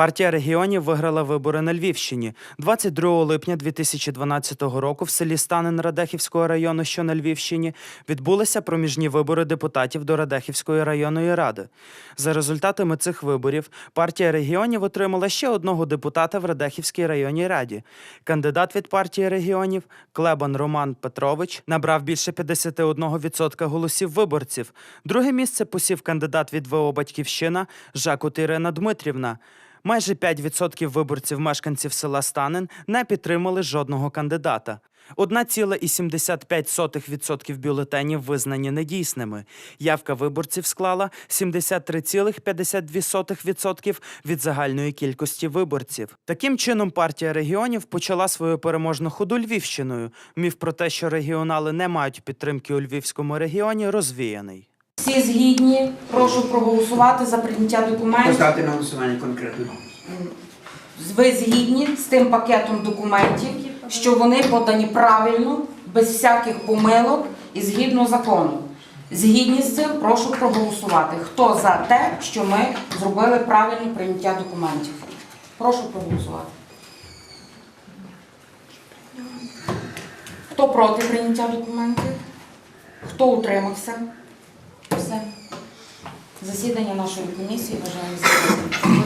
Партія регіонів виграла вибори на Львівщині. 22 липня 2012 року в селі Станин Радехівського району, що на Львівщині, відбулися проміжні вибори депутатів до Радехівської районної ради. За результатами цих виборів партія регіонів отримала ще одного депутата в Радехівській районній раді. Кандидат від партії регіонів Клебан Роман Петрович набрав більше 51% голосів виборців. Друге місце посів кандидат від ВО Батьківщина Жакут Ірина Дмитрівна. Майже 5% виборців мешканців села Станин не підтримали жодного кандидата. 1,75% бюлетенів визнані недійсними. Явка виборців склала 73,52% від загальної кількості виборців. Таким чином, партія регіонів почала свою переможну ходу Львівщиною. Міф про те, що регіонали не мають підтримки у Львівському регіоні, розвіяний. Всі згідні, прошу проголосувати за прийняття документів. Поставити на голосування конкретно. Ви згідні з тим пакетом документів, що вони подані правильно, без всяких помилок і згідно закону. Згідні з цим, прошу проголосувати. Хто за те, що ми зробили правильне прийняття документів? Прошу проголосувати. Хто проти прийняття документів? Хто утримався? Засідання нашої комісії вважаємо закритим.